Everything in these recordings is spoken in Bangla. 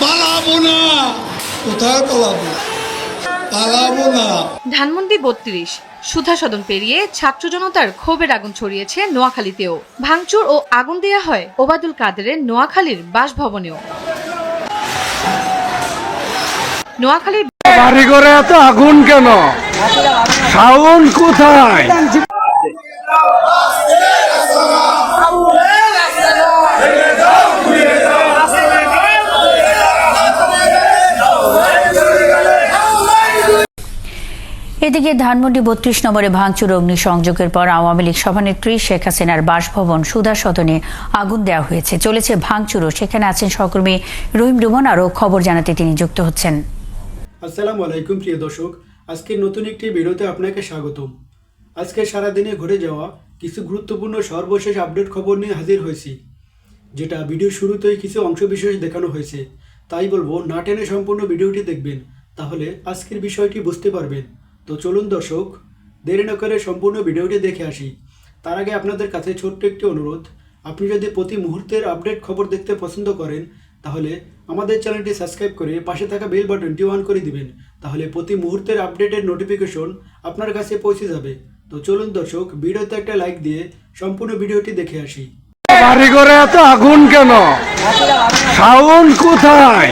পালাবো না। কোথায় পালাবো? পালাবো না। ধানমন্ডি বত্রিশ সুধা সদন পেরিয়ে ছাত্র জনতার ক্ষোভের আগুন ছড়িয়েছে নোয়াখালীতেও। ভাঙচুর ও আগুন দেয়া হয় ওবায়দুল কাদেরের নোয়াখালীর বাসভবনেও। নোয়াখালীর বাড়ি ঘরে এত আগুন কেন? সাউন্ড কোথায়? এদিকে ধানমন্ডি বত্রিশ নম্বরে ভাঙচুর, অগ্নিসংযোগের পর আওয়ামী লীগ সভানেত্রী শেখ হাসিনার বাসভবন সুধা সদনে আগুন দেওয়া হয়েছে। চলেছে ভাঙচুরও সেখানে আছেন সহকর্মী রহিম রুমন। আরও খবর জানাতে তিনি যুক্ত হচ্ছেন। আসসালামু আলাইকুম, প্রিয় দর্শক। আজকে নতুন একটি ভিডিওতে আপনাকে স্বাগতম। আজকে সারাদিনে ঘটে যাওয়া কিছু গুরুত্বপূর্ণ সর্বশেষ আপডেট খবর নিয়ে হাজির হয়েছি, যেটা ভিডিও শুরুতেই কিছু অংশ বিশেষ দেখানো হয়েছে। তাই বলব, না টেনে সম্পূর্ণ ভিডিওটি দেখবেন, তাহলে আজকের বিষয়টি বুঝতে পারবেন। তো চলুন দর্শক, দেরি না করে সম্পূর্ণ ভিডিওটি দেখে আসি। তার আগে আপনাদের কাছে ছোট্ট একটি অনুরোধ, আপনি যদি প্রতি মুহূর্তের আপডেট খবর দেখতে পছন্দ করেন, তাহলে আমাদের চ্যানেলটি সাবস্ক্রাইব করে পাশে থাকা বেল বাটনটি অন করে দিবেন। তাহলে প্রতি মুহূর্তের আপডেটের নোটিফিকেশন আপনার কাছে পৌঁছে যাবে। তো চলুন দর্শক, ভিডিওতে একটা লাইক দিয়ে সম্পূর্ণ ভিডিওটি দেখে আসি। বাড়ি ঘরে এত আগুন কেন? সাউন্ড কোথায়?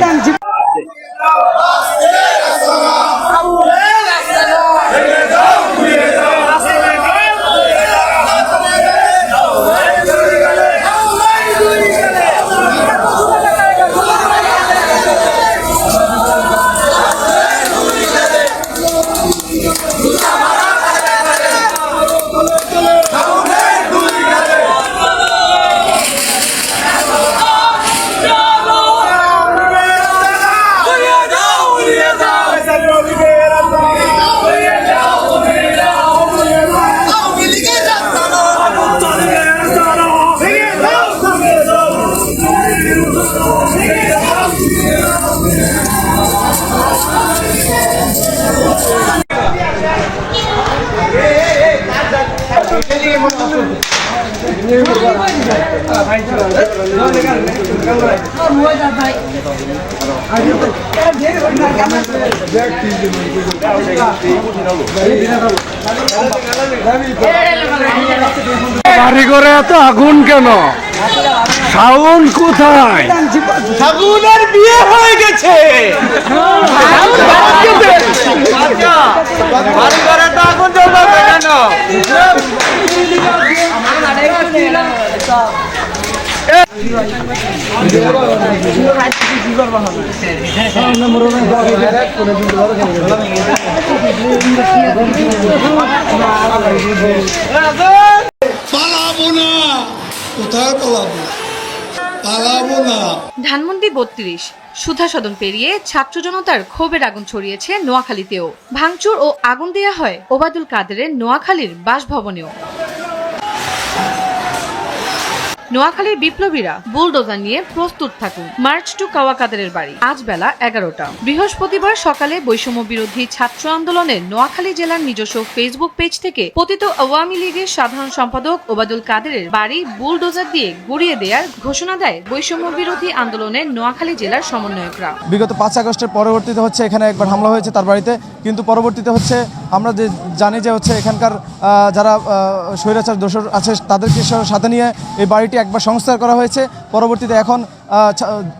বাড়ি করে এত আগুন কেন? সাউন্ড কোথায়? ফাগুনের বিয়ে হয়ে গেছে। পালাবো না কোথায় পালাবো? পালাবো না। ধানমন্ডি বত্রিশ সুধা সদন পেরিয়ে ছাত্র জনতার ক্ষোভের আগুন ছড়িয়েছে নোয়াখালীতেও। ভাঙচুর ও আগুন দেয়া হয় ওবাদুল কাদেরের নোয়াখালীর বাসভবনেও। নোয়াখালীর বিপ্লবীরা বুলডোজার নিয়ে প্রস্তুত থাকুন। মার্চ টু কাওয়া কাদেরের বাড়ি। আজ বেলা এগারোটা। বৃহস্পতিবার সকালে বৈষম্য বিরোধী ছাত্র আন্দোলনের নোয়াখালী জেলার নিজস্ব ফেসবুক পেজ থেকে পতিত আওয়ামী লীগের সাধারণ সম্পাদক ওবাদুল কাদেরের বাড়ি বুলডোজার দিয়ে গুড়িয়ে দেওয়ার ঘোষণা দেয় বৈষম্য বিরোধী আন্দোলনের নোয়াখালী জেলার সমন্বয়করা। বিগত পাঁচ আগস্টের পরবর্তীতে হচ্ছে এখানে একবার হামলা হয়েছে তার বাড়িতে। কিন্তু পরবর্তীতে হচ্ছে আমরা যে জানি যে হচ্ছে এখানকার যারা স্বৈরাচার দোষর আছে তাদেরকে সাথে নিয়ে এই বাড়িটি একবার সংস্কার করা হয়েছে। পরবর্তীতে এখন আহ,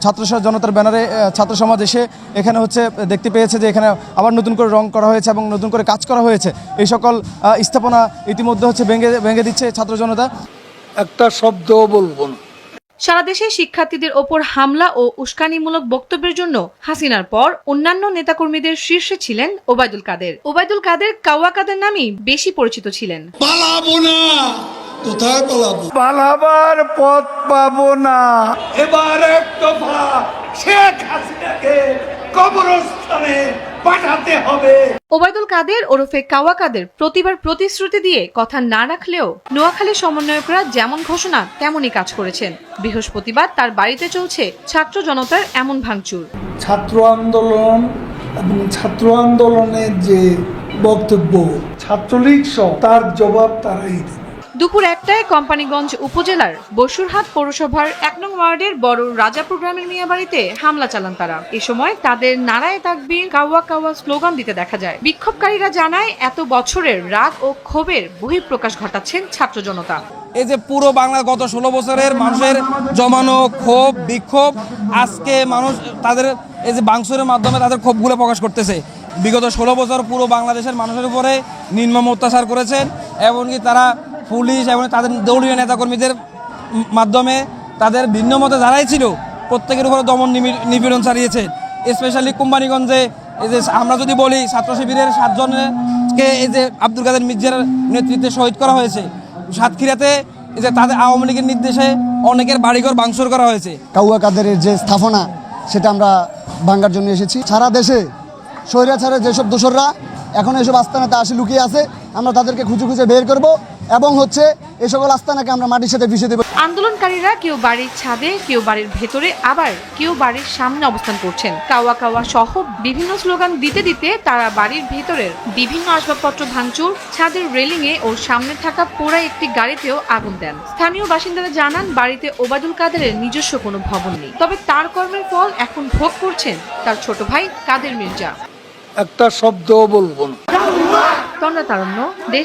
ছাত্র জনতার ব্যানারে ছাত্র সমাজ এসে এখানে হচ্ছে দেখতে পেয়েছে যে এখানে আবার নতুন করে রং করা হয়েছে এবং নতুন করে কাজ করা হয়েছে। এই সকল স্থাপনা ইতিমধ্যে হচ্ছে ভেঙে ভেঙে দিচ্ছে ছাত্র জনতা। একটা শব্দ বলব না। সারা দেশে শিক্ষার্থীদের ওপর হামলা ও উস্কানিমূলক বক্তব্যের জন্য হাসিনার পর অন্যান্য নেতাকর্মীদের শীর্ষে ছিলেন ওবায়দুল কাদের। ওবায়দুল কাদের কাওয়া কাদের নামেই বেশি পরিচিত ছিলেন। পালাবো না! কোথায় পালাবো? পালাবার পথ পাবো না। এবার এক দফা শেখ হাসিনাকে কবরস্থানে পাঠাতে হবে। ওবায়দুল কাদের ওরফে কাওয়া কাদের প্রতিবার প্রতিশ্রুতি দিয়ে কথা না রাখলেও নোয়াখালী সমন্বয়করা যেমন ঘোষণা তেমনই কাজ করেছেন। বৃহস্পতিবার তার বাড়িতে চলছে ছাত্র জনতার এমন ভাঙচুর। ছাত্র আন্দোলন এবং ছাত্র আন্দোলনের যে বক্তব্য ছাত্রলীগ সহ তার জবাব তারাই দেবে। দুপুর একটায় কোম্পানিগঞ্জ উপজেলার বসুরহাট পৌরসভার এক নং ওয়ার্ডের বড় রাজাপুর গ্রামের মিয়া বাড়িতে হামলা চালান তারা। এ সময় তাদের নারায় তাকবীর কাওয়া কাওয়া স্লোগান দিতে দেখা যায়। বিক্ষোভকারীরা জানায়, এত বছরের রাগ ও ক্ষোভের বহিঃপ্রকাশ ঘটাচ্ছেন ছাত্র জনতা। এই যে পুরো বাংলার গত ষোলো বছরের মানুষের জমানো ক্ষোভ, বিক্ষোভ, আজকে মানুষ তাদের এই যে বাংসুরের মাধ্যমে তাদের ক্ষোভগুলো প্রকাশ করতেছে। বিগত ষোলো বছর পুরো বাংলাদেশের মানুষের উপরে নির্মম অত্যাচার করেছেন। এমনকি তারা পুলিশ এবং তাদের দলীয় নেতাকর্মীদের মাধ্যমে তাদের ভিন্ন মতে যারাই ছিল, প্রত্যেকের উপরে দমন নিপীড়ন চালিয়েছে। স্পেশালি কোম্পানিগঞ্জে এই যে আমরা যদি বলি, ছাত্র শিবিরের সাতজনকে এই যে আব্দুল কাদের মির্জার নেতৃত্বে শহীদ করা হয়েছে। সাতক্ষীরাতে এই যে তাদের আওয়ামী লীগের নির্দেশে অনেকের বাড়িঘর ভাঙচুর করা হয়েছে। কাউয়া কাদেরের যে স্থাপনা, সেটা আমরা ভাঙ্গার জন্য এসেছি। সারা দেশে স্বৈরাচারের যেসব দোসররা এখন এসব আস্তানাতে আসে লুকিয়ে আছে, আমরা তাদেরকে খুঁজে খুঁজে বের করব এবং হচ্ছে এই সকল আস্তানাকে আমরা মাটির সাথে মিশিয়ে দেবো। আন্দোলনকারীরা কেউ বাড়ির ছাদে, কেউ বাড়ির ভেতরে, আবার কেউ বাড়ির সামনে অবস্থান করছেন। কাওয়া কাওয়া সহ বিভিন্ন স্লোগান দিতে দিতে তারা বাড়ির ভেতরের বিভিন্ন আসবাবপত্র ভাঙচুর, ছাদের রেলিং এ ও সামনে থাকা পোড়া একটি গাড়িতেও আগুন দেন। স্থানীয় বাসিন্দারা জানান, বাড়িতে ওবাদুল কাদেরের নিজস্ব কোনো ভবন নেই। তবে তার কর্মের ফল এখন ভোগ করছেন তার ছোট ভাই কাদের মির্জা। একটা শব্দও বলব না। দেশ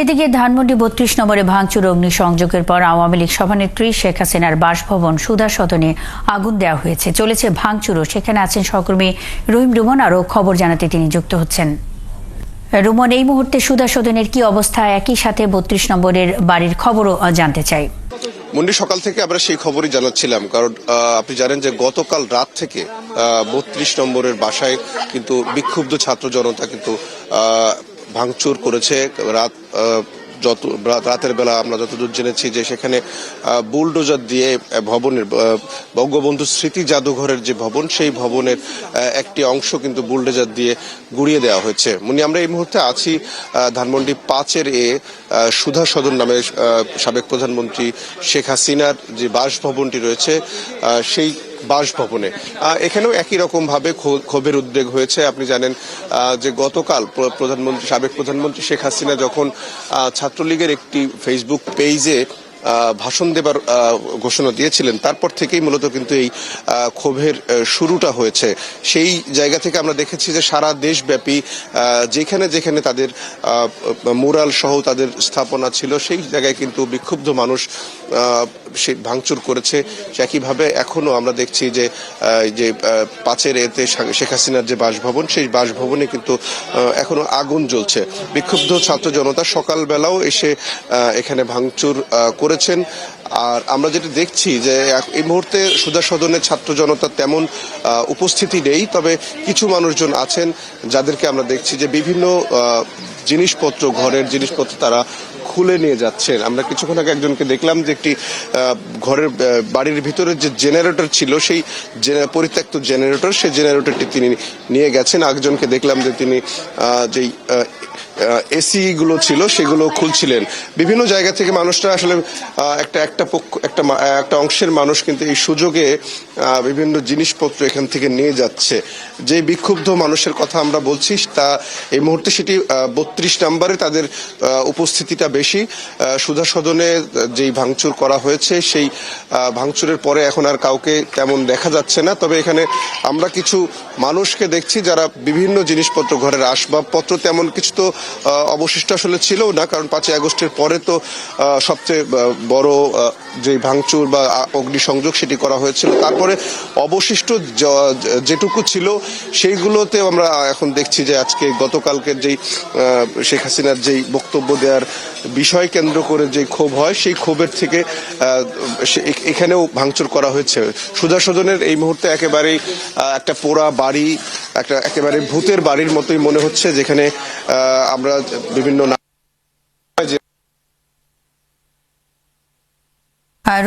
এদিকে ধানমন্ডি বত্রিশ নম্বরে ভাঙচুর অগ্নিসংযোগের পর আওয়ামী লীগ সভানেত্রী শেখ হাসিনার বাসভবন সুধা সদনে আগুন দেওয়া হয়েছে। চলেছে ভাঙচুরও সেখানে আছেন সহকর্মী রহিম রুমন। আরও খবর জানাতে তিনি যুক্ত হচ্ছেন। রুমন এই মুহূর্তে সুধা সদনের কি অবস্থা? একই সাথে বত্রিশ নম্বরের বাড়ির খবরও জানতে চাই। মুন্ডি, সকাল থেকে আমরা সেই খবরই জানাচ্ছিলাম। কারণ আপনি জানেন যে গতকাল রাত থেকে বত্রিশ নম্বরের বাসায় কিন্তু বিক্ষুব্ধ ছাত্র জনতা কিন্তু ভাঙচুর করেছে। রাত যত রাত- রাতের বেলা আমরা যতদূর জেনেছি যে সেখানে বুলডোজার দিয়ে ভবনের বঙ্গবন্ধু স্মৃতি জাদুঘরের যে ভবন, সেই ভবনের একটি অংশ কিন্তু বুলডোজার দিয়ে গুড়িয়ে দেওয়া হয়েছে। মুনি আমরা এই মুহূর্তে আছি ধানমন্ডি পাঁচের এ সুধা সদন নামে সাবেক প্রধানমন্ত্রী শেখ হাসিনার যে বাসভবনটি রয়েছে সেই বাসভবনে। এখানেও একই রকম ভাবে ক্ষোভের উদ্বেগ হয়েছে। আপনি জানেন যে গতকাল প্রধানমন্ত্রী, সাবেক প্রধানমন্ত্রী শেখ হাসিনা যখন ছাত্রলীগের একটি ফেসবুক পেজে ভাষণ দেবার ঘোষণা দিয়েছিলেন। তারপর থেকেই মূলত কিন্তু এই ক্ষোভের শুরুটা হয়েছে। সেই জায়গা থেকে আমরা দেখেছি যে সারা দেশব্যাপী যেখানে যেখানে তাদের মোরাল সহ তাদের স্থাপনা ছিল সেই জায়গায় কিন্তু বিক্ষুব্ধ মানুষ সে ভাঙচুর করেছে। একইভাবে এখনও আমরা দেখছি যে যে পাঁচের এতে শেখ হাসিনার যে বাসভবন সেই বাসভবনে কিন্তু আহ, এখনও আগুন জ্বলছে। বিক্ষুব্ধ ছাত্র জনতা সকালবেলাও এসে এখানে ভাঙচুর আহ, করেছেন। আর আমরা যেটা দেখছি যে এই মুহূর্তে সুধা সদনের ছাত্র জনতা তেমন উপস্থিতি নেই, তবে কিছু মানুষজন আছেন যাদেরকে আমরা দেখছি যে বিভিন্ন জিনিসপত্র, ঘরের জিনিসপত্র তারা খুলে নিয়ে যাচ্ছেন। আমরা কিছুক্ষণ আগে একজনকে দেখলাম যে একটি ঘরের বাড়ির ভিতরে যে জেনারেটর ছিল, সেই পরিত্যক্ত জেনারেটর, সেই জেনারেটরটি তিনি নিয়ে গেছেন। একজনকে দেখলাম যে তিনি যেই এসি গুলো ছিল, সেগুলো খুলছিলেন। বিভিন্ন জায়গা থেকে মানুষরা আসলে একটা একটা পক্ষ, একটা একটা অংশের মানুষ কিন্তু এই সুযোগে বিভিন্ন জিনিসপত্র এখান থেকে নিয়ে যাচ্ছে। যে বিক্ষুব্ধ মানুষের কথা আমরা বলছি, তা এই মুহূর্তে সেটি বত্রিশ নম্বরে তাদের উপস্থিতিটা বেশি। সুধা সদনে যেই ভাঙচুর করা হয়েছে, সেই ভাঙচুরের পরে এখন আর কাউকে তেমন দেখা যাচ্ছে না। তবে এখানে আমরা কিছু মানুষকে দেখছি যারা বিভিন্ন জিনিসপত্র, ঘরের আসবাবপত্র তেমন কিছু তো অবশিষ্ট আসলে ছিল না। কারণ পাঁচই আগস্টের পরে তো সবচেয়ে বড় যে ভাঙচুর বা অগ্নিসংযোগ সেটি করা হয়েছিল, তারপরে অবশিষ্ট যেটুকু ছিল সেইগুলোতে আমরা এখন দেখছি যে আজকে গতকালকের যেই শেখ হাসিনার যেই বক্তব্য দেওয়ার বিষয় কেন্দ্র করে যে ক্ষোভ হয়, সেই ক্ষোভের থেকে এখানেও ভাঙচুর করা হয়েছে। সুধা সদনের এই মুহূর্তে একেবারেই একটা পোড়া বাড়ি, একটা একেবারে ভূতের বাড়ির মতোই মনে হচ্ছে, যেখানে আমরা বিভিন্ন না- আহ,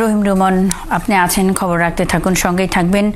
রহিম রুমন আপনি আছেন খবর রাখতে থাকুন সঙ্গেই থাকবেন।